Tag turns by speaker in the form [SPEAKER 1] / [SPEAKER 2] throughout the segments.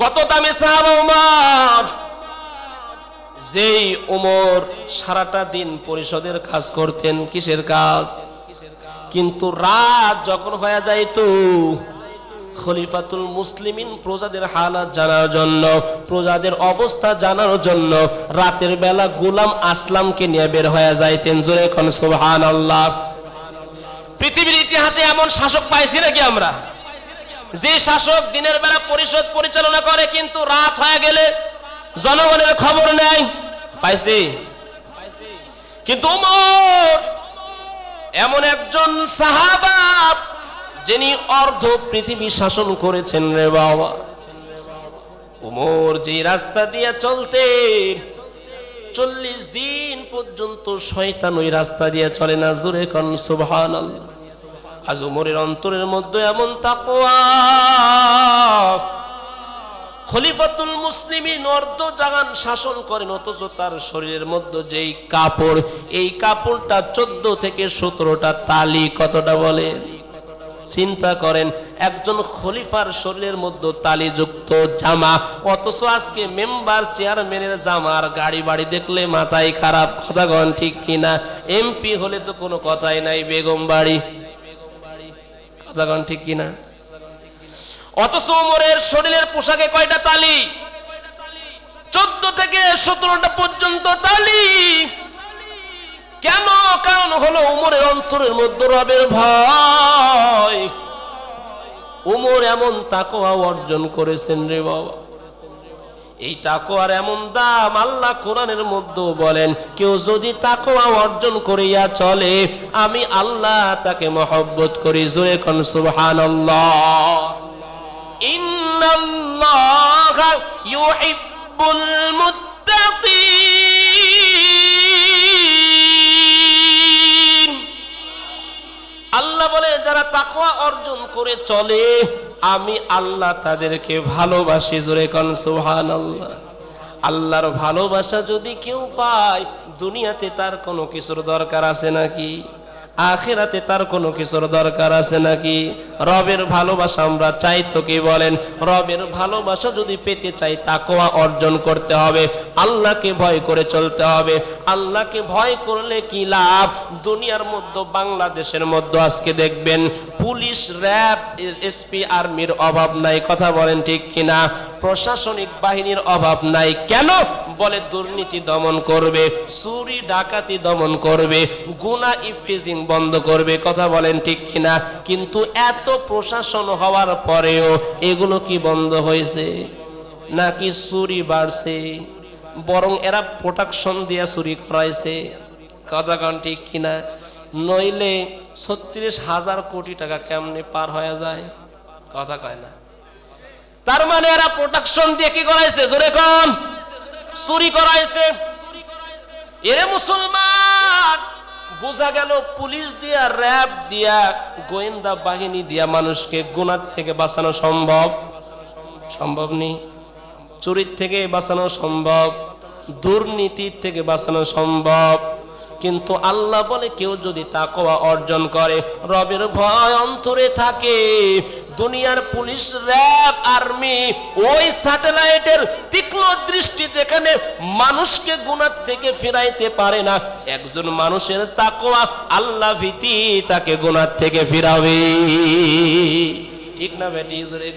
[SPEAKER 1] কত দামি সাহাবা যেই উমর সারাটা দিন পরিষদের কাজ করতেন, কিসের কাজ? কিন্তু রাত যখন হয়ে যাইতো, খলিফাতুল মুসলিমিন প্রজাদের হালাত জানার জন্য, প্রজাদের অবস্থা জানার জন্য রাতের বেলা গোলাম আসলামকে নিয়ে বের হয়ে যাইতেন। জোরে কোন সুবহান আল্লাহ পৃথিবীর ইতিহাসে এমন শাসক পাইছি নাকি আমরা? যে শাসক দিনের বেলা পরিষদ পরিচালনা করে, কিন্তু রাত হয়ে গেলে জনগণের খবর নেয়, পাইছি। কিন্তু এমন একজন সাহাবা যিনি অর্ধ পৃথিবী শাসন করেছেন রে বাবা। উমর যে রাস্তা দিয়ে চলতে, চল্লিশ দিন পর্যন্ত শয়তান ওই রাস্তা দিয়ে চলে না? জোরে কন সুবহান আজ উমরের অন্তরের মধ্যে এমন তাকোয়া খলিফাতুল মুসলিমিন অর্ধ জাগান শাসন করেন, অথচ তার শরীরের মধ্যে যেই কাপড়, এই কাপড়টা চোদ্দ থেকে সতেরোটা তালি, কতটা বলে চিন্তা করেন, একজন খলিফার শরীরের মধ্যে তালিযুক্ত জামা, অথচ আজকে মেম্বার চেয়ারম্যানের জামার গাড়ি বাড়ি দেখলে মাথায় খারাপ কথা গন ঠিক কিনা? এমপি হলে তো কোনো কথাই নাই, বেগম বাড়ি। কথা গন ঠিক কিনা? অথচ ওমরের শরীরের পোশাকে কয়টা তালি? চোদ্দ থেকে সতেরোটা পর্যন্ত তালি। কেন? কারণ হলো উমরের অন্তরের মধ্যে রবের ভয়। উমর এমন তাকওয়া অর্জন করেছেন রে বাবা। এই তাকোয়ার এমন দাম আল্লাহ কোরআনের মধ্যে বলেন, কেউ যদি তাকোয়া অর্জন করিয়া চলে, আমি আল্লাহ তাকে মহব্বত করি। জোরে কোন মুত্তাকিন। আল্লাহ বলে, যারা তাকওয়া অর্জন করে চলে আমি আল্লাহ তাদেরকে ভালোবাসি, জোরে কন আল্লাহ আল্লাহর ভালোবাসা যদি কেউ পায়, দুনিয়াতে তার কোনো কিছুর দরকার আছে নাকি? আখেরাতে তার কোনো কিছুর দরকার আছে নাকি? রবের ভালোবাসা আমরা চাই তো কি বলেন? রবের ভালোবাসা যদি পেতে চাই, তাকওয়া অর্জন করতে হবে। আল্লাহকে ভয় করে চলতে হবে। আল্লাহকে ভয় করলে কি লাভ? দুনিয়ার মধ্যে, বাংলাদেশের মধ্যে আজকে দেখবেন, পুলিশ, র্যাব এসপি, আর্মির অভাব নাই। কথা বলেন ঠিক কিনা? প্রশাসনিক বাহিনীর অভাব নাই। কেন? বলে দুর্নীতি দমন করবে, চুরি, ডাকাতি দমন করবে, গুনা ইফটিজিং বন্ধ করবে, কথা বলেন ঠিক কিনা? কিন্তু এত প্রশাসন হওয়ার পরেও এগুলো কি বন্ধ হয়েছে? নাকি চুরি বাড়ছে? বরং এরা প্রোটাকশন দিয়া চুরি করাইছে। কথা কন ঠিক কিনা? নইলে ছত্রিশ হাজার কোটি টাকা কেমনে পার হয়ে যায়? কথা কয় না। তার মানে এরা প্রোটেকশন দিয়ে কি করাইছে? জোরে কম। চুরি করাইছে। এরে মুসলমান, বোঝা গেল পুলিশ দিয়া, র্যাব দিয়া, গোয়েন্দা বাহিনী দিয়া মানুষকে গুনার থেকে বাঁচানো সম্ভব। সম্ভব নেই। চুরির থেকে বাঁচানো সম্ভব। দুর্নীতির থেকে বাঁচানো সম্ভব। কিন্তু আল্লাহ বলে, কেউ যদি তাকওয়া অর্জন করে, রবের ভয় অন্তরে থাকে। দুনিয়ার পুলিশ, র্যাব, আর্মি, ওই স্যাটেলাইটের তীক্ষ্ণ দৃষ্টি যেখানে মানুষকে গুণার থেকে ফিরাইতে পারে না, একজন মানুষের তাকওয়া আল্লাহ ভীতি তাকে গুণার থেকে ফিরাবে। ঠিক না বেটি? জোরে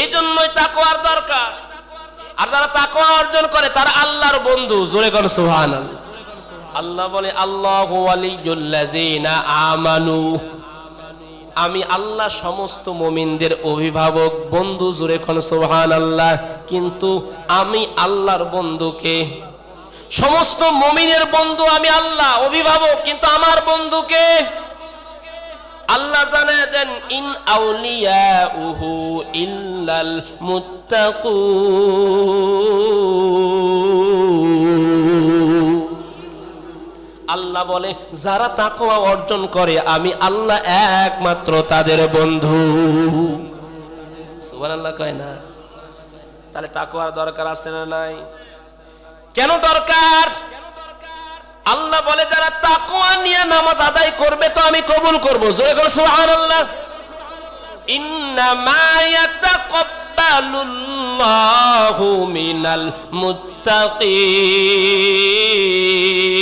[SPEAKER 1] এই জন্যই তাকওয়ার দরকার। আর যারা তাকওয়া অর্জন করে, তারা আল্লাহর বন্ধু। জোরে কোন সুহান আল্লাহ বলে, আল্লাহ আমানু। আমি আল্লাহ সমস্ত মুমিনদের অভিভাবক, বন্ধু জোরে কোন সুবহান আল্লাহ কিন্তু আমি আল্লাহর বন্ধুকে, সমস্ত মুমিনের বন্ধু আমি আল্লাহ, অভিভাবক, কিন্তু আমার বন্ধুকে আল্লাহ জানে দেন, ইন আউলিয়া উহু ইল্লাল মুত্তাকু আল্লাহ বলে, যারা তাকওয়া অর্জন করে, আমি আল্লাহ একমাত্র তাদের বন্ধু। সুবহানাল্লাহ কয় না। তাহলে তাকওয়ার দরকার আছে না নাই? কেন দরকার? আল্লাহ বলে, যারা তাকওয়া নিয়ে নামাজ আদায় করবে, তো আমি কবুল করব। জোরে করে সুবহানাল্লাহ। ইন্নামা ইয়াতাকাব্বালুল্লাহু মিনাল মুত্তাকিন।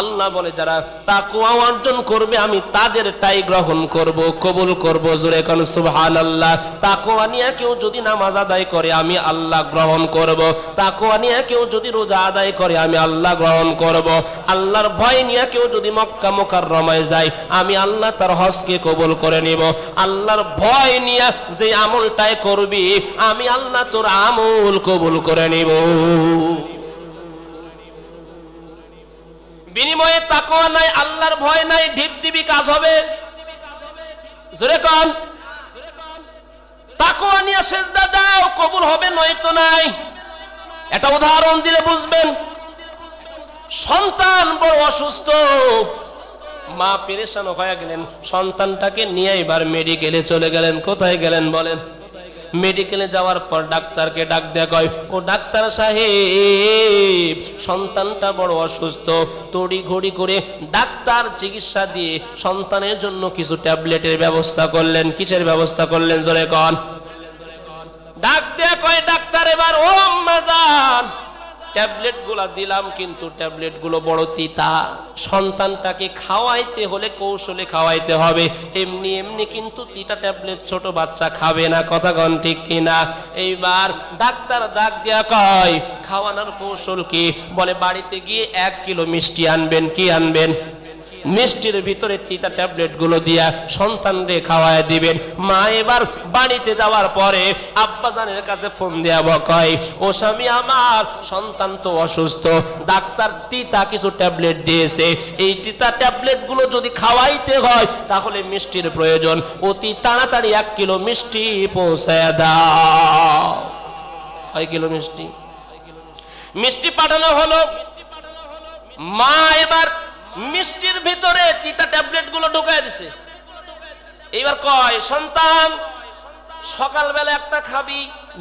[SPEAKER 1] আল্লাহ বলে, যারা তাকুয়া অর্জন করবে, আমি তাদেরটাই গ্রহণ করব, কবুল করব। জোরে কোন সুবহানাল্লাহ। তাকুয়া নিয়ে কেউ যদি নামাজ আদায় করে, আমি আল্লাহ গ্রহণ করব। তাকুয়া নিয়ে কেউ যদি রোজা আদায় করে, আমি আল্লাহ গ্রহণ করব। আল্লাহর ভয় নিয়ে কেউ যদি মক্কা মুকাররমায় যায়, আমি আল্লাহ তার হজকে কবুল করে নিব। আল্লাহর ভয় নিয়ে যে আমলটাই করবি, আমি আল্লাহ তোর আমল কবুল করে নিব। বিনিময়ে তাকওয়া নাই, আল্লাহর ভয় নাই, ঢিপ দিবি কাজ হবে। জোরে কন। তাকওয়া নিয়ে সেজদা দাও, কবুল হবে, নয়তো নাই। একটা উদাহরণ দিলে বুঝবেন, সন্তান বড় অসুস্থ, মা পেরেশান হয়ে গেলেন, সন্তানটাকে নিয়ে এবার মেডিকেলে চলে গেলেন, কোথায় গেলেন বলেন? মেডিকেলে যাওয়ার পর ডাক্তারকে ডাক দেয়া কয়, ও ডাক্তার সাহেব, সন্তানটা বড় অসুস্থ। তড়ি ঘড়ি করে ডাক্তার চিকিৎসা দিয়ে সন্তানের জন্য কিছু ট্যাবলেটের ব্যবস্থা করলেন। কিসের ব্যবস্থা করলেন? জোরে কন। ডাক দেয়া কয়, ডাক্তার, এবার ও আম্মাজান ট্যাবলেট গুলা দিলাম, কিন্তু ট্যাবলেটগুলো বড় তিতা। সন্তানটাকে খাওয়াইতে হলে কৌশলে খাওয়াইতে হবে। এমনি এমনি কিন্তু তিতা ট্যাবলেট ছোট বাচ্চা খাবে না, কথা গণ ঠিক কিনা? এইবার ডাক্তার ডাক দেয়া কয়, খাওয়ানোর কৌশল কি? বলে, বাড়িতে গিয়ে এক কিলো মিষ্টি আনবেন, কি আনবেন? মিষ্টির ভিতরে তিতা ট্যাবলেটগুলো দিয়া সন্তানরে খাওয়ায় দিবেন। মা এবার বাড়িতে যাওয়ার পরে আব্বাজানের কাছে ফোন দেয়া কয় ও স্বামী আমার, সন্তান তো অসুস্থ, ডাক্তার তিতা কিছু ট্যাবলেট দিয়েছে। এই তিতা ট্যাবলেটগুলো যদি খাওয়াইতে হয়, তাহলে মিষ্টির প্রয়োজন। অতি তাড়াতাড়ি এক কিলো মিষ্টি পৌঁছায় দাও। কয় কিলো মিষ্টি? মিষ্টি পাঠানো হলো। মা এবার মিষ্টির ভিতরে তিতা ট্যাবলেটগুলো ঢুকাই দিছে। এইবার কয়, সন্তান, সকালবেলা একটা খাবি,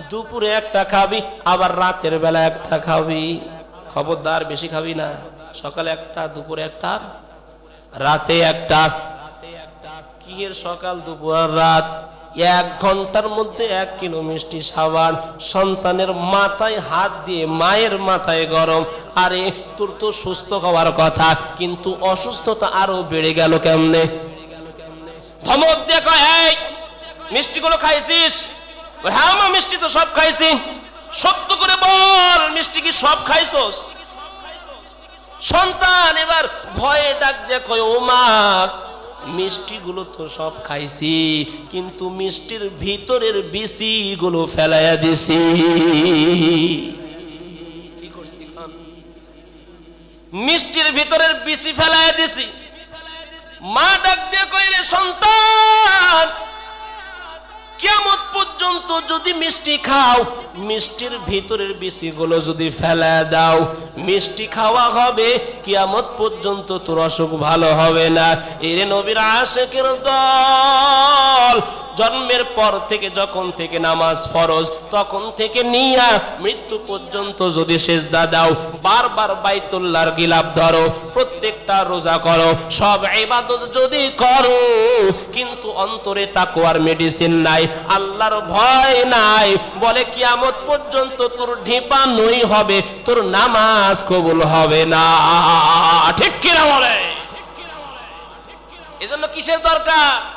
[SPEAKER 1] দুপুরে একটা খাবি, আবার রাতের বেলা একটা খাবি। খবরদার বেশি খাবি না। সকালে একটা, দুপুরে একটা, রাতে একটা। কি এর সকাল, দুপুর রাত? এক ঘণ্টার মধ্যে এক কিলো মিষ্টি সাবান, সন্তানের মাথায় হাত দিয়ে, মায়ের মাথায় গরম। আরে, তোর তো সুস্থ হওয়ার কথা, কিন্তু অসুস্থতা আরও বেড়ে গেল কেমনে? ধমক কয়, এই, মিষ্টিগুলো খাইছিস? হ্যাঁ মা, মিষ্টি তো সব খাইছি। সত্য করে বল, মিষ্টি কি সব খাইছস? সন্তান এবার ভয়ে ডাক কয়, ও মা মিষ্টিগুলো তো সব খাইছি, কিন্তু মিষ্টির ভিতরের বিসি গুলো ফেলাইয়া দিছি? মিষ্টির ভিতরের বিসি ফেলাইয়া দিছি মা ডাক দিয়ে কইলে সন্তান পর্যন্ত যদি মিষ্টি খাও, মিষ্টির ভিতরের বিচিগুলো যদি ফেলে দাও, মিষ্টি খাওয়া হবে, কিয়ামত পর্যন্ত তোর অসুখ ভালো হবে না। এরে নবীর আশেকের দল জন্মের পর থেকে যখন থেকে নামাজ ফরজ, তখন থেকে নিয়া মৃত্যু পর্যন্ত যদি সেজদা দাও, বারবার বাইতুল্লাহর গিলাপ ধরো, প্রত্যেকটা রোজা করো, সব ইবাদত যদি করো, কিন্তু অন্তরে তাকওয়ার মেডিসিন নাই, আল্লাহর ভয় নাই, বলে কিয়ামত পর্যন্ত তোর ঢিপা নই হবে, তোর নামাজ কবুল হবে না। ঠিক কিনা বলে? এজন্য কিসের দরকার?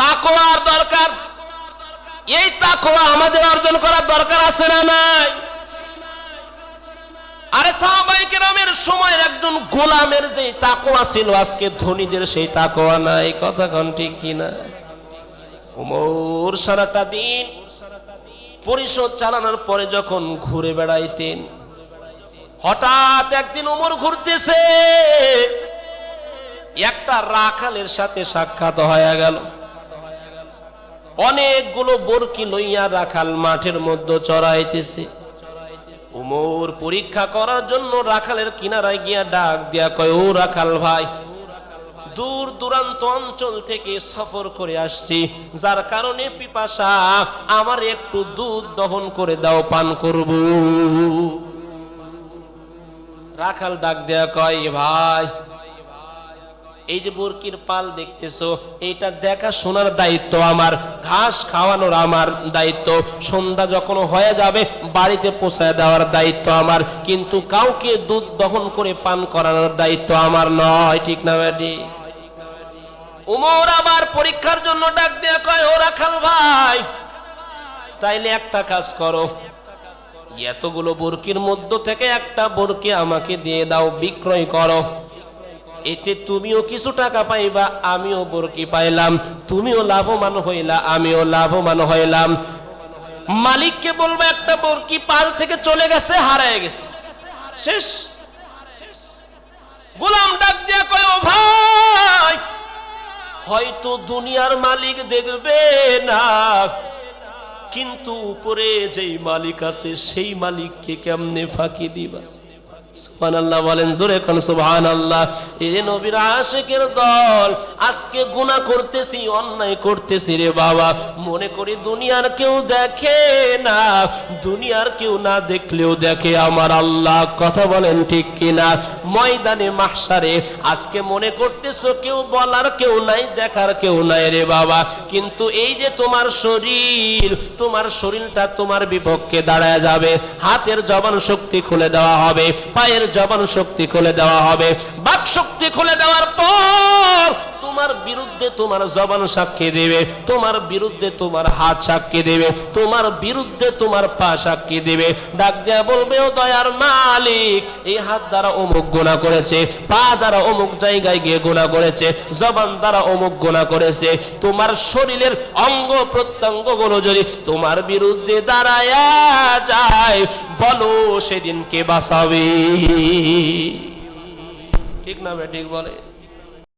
[SPEAKER 1] তাকওয়ার দরকার। এই তাকওয়া আমাদের অর্জন করার দরকার আছে না নাই? আরে সাহাবাই কেরামের সময়ের একজন গোলামের যে তাকোয়া ছিল, আজকে ধনীদের সেই তাকোয়া নাই। কথা কোন ঠিক কিনা? ওমর সারাটা দিন পরিষদ চালানোর পরে যখন ঘুরে বেড়াইতেন, হঠাৎ একদিন ওমর ঘুরতেছে। একটা রাখালের সাথে সাক্ষাৎ হয়ে গেল। অনেকগুলো বরকি লইয়া রাখাল মাঠের মধ্যে চড়াইতেছে। উমর পরীক্ষা করার জন্য রাখালের কিনারায় গিয়া ডাক দিয়া কয়, ও রাখাল ভাই, দূর দূরান্ত অঞ্চল থেকে সফর করে আসছি। যার কারণে পিপাসা, আমার একটু দুধ দহন করে দাও, পান করব। রাখাল ডাক দেয়া কয় ভাই এই যে বরকির পাল দেখতেছো, এইটা দেখা শোনার দায়িত্ব আমার, ঘাস খাওয়ানোর আমার দায়িত্ব। সন্ধ্যা যখন হয়ে যাবে, বাড়িতে পৌঁছায় দেওয়ার দায়িত্ব আমার, কিন্তু কাউকে দুধ দহন করে পান করানোর দায়িত্ব আমার নয়, ঠিক না ব্যাটি উমর আবার পরীক্ষার জন্য ডাক দেয়া কয়, ও রাখাল ভাই, তাইলে একটা কাজ করো। এতগুলো বরকির মধ্য থেকে একটা বরকি আমাকে দিয়ে দাও, বিক্রয় করো। এতে তুমিও কিছু টাকা পাইবা, আমিও বরকি পাইলাম। তুমিও লাভবান হইলা, আমিও লাভবান হইলাম। মালিককে বলব, একটা বরকি পাল থেকে চলে গেছে, হারায় গেছে। শেষ। গোলাম ডাক দিয়া কয় ভাই, হয়তো দুনিয়ার মালিক দেখবে না, কিন্তু উপরে যেই মালিক আছে, সেই মালিককে কেমনে ফাঁকি দিবা? সুবহানাল্লাহ বলেন, জোরে কোন সুবহানাল্লাহ। এ নবীর আশিকের দল, আজকে গুনাহ করতেছি, অন্যায় করতেছি রে বাবা। মনে করি দুনিয়ার কেউ দেখে না, দুনিয়ার কেউ না দেখলেও দেখে আমার আল্লাহ। কথা বলেন ঠিক ময়দানে আজকে মনে করতেছো কেউ বলার কেউ নাই, দেখার কেউ নাই রে বাবা। কিন্তু এই যে তোমার শরীর, তোমার শরীরটা তোমার বিপক্ষে দাঁড়ায় যাবে। হাতের জবান শক্তি খুলে দেওয়া হবে। পায়ের জবান শক্তি খুলে দেওয়া হবে। বাক শক্তি খুলে দেওয়ার পর তোমার বিরুদ্ধে তোমার জবান সাক্ষী দেবে, তোমার বিরুদ্ধে তোমার হাত সাক্ষী দেবে, তোমার বিরুদ্ধে তোমার পা সাক্ষী দেবে। ডাক দেয়া বলবে, ও দয়ার মালিক, এই হাত দ্বারা অমুক গোনা করেছে, পা দ্বারা অমুক জায়গায় গিয়ে গোনা করেছে, জবান দ্বারা অমুক গোনা করেছে। তোমার শরীরের অঙ্গ প্রত্যঙ্গগুলো যদি তোমার বিরুদ্ধে দাঁড়ায় যায়, বলো সেদিন কে বাঁচাবে। ঠিক না ঠিক বলে?